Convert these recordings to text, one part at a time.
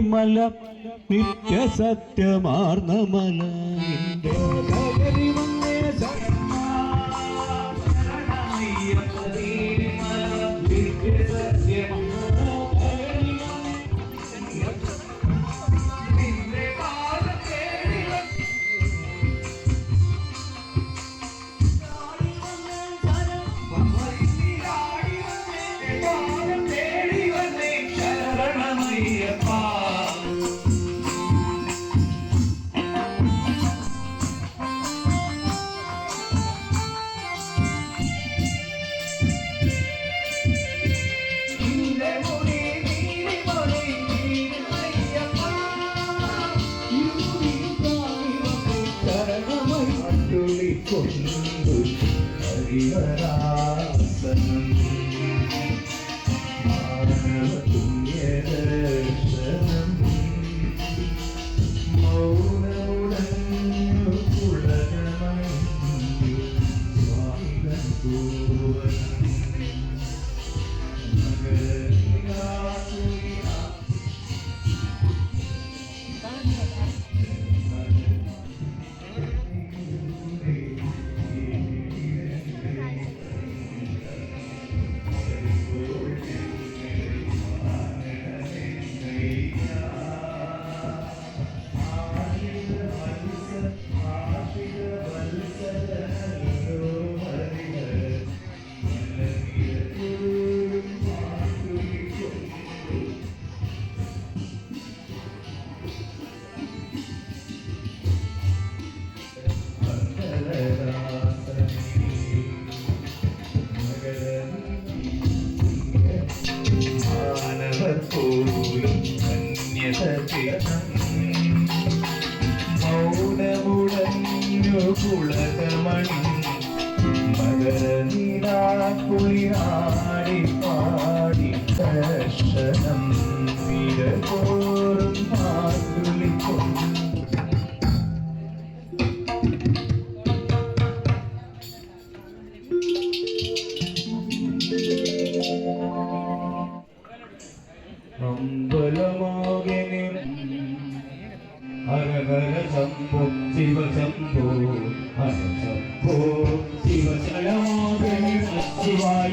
ശബരിമല നിത്യസത്യമാർന്ന മല നിന്റെ മൗനമുടഞ്ഞു കുളകമണി മകരനിലാക്കുളിയാടി പാടി ദർശനം വിരകോറും മാതുളിക്കൊണ്ട് അമ്പലമാകെ ഹരഹര ശംഭോ ശിവശംഭോ ഹര ശംഭോ ശിവശലമാകെ ശിവായ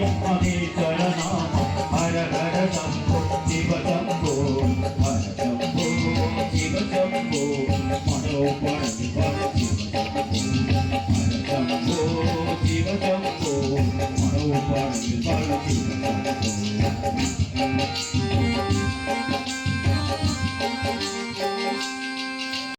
ഹരഹര ശംഭോ ശിവശംഭോ ഹര ശംഭോ ശിവശംഭോ. മനോപണി ശിവശംഭോ ശിവശംഭോ.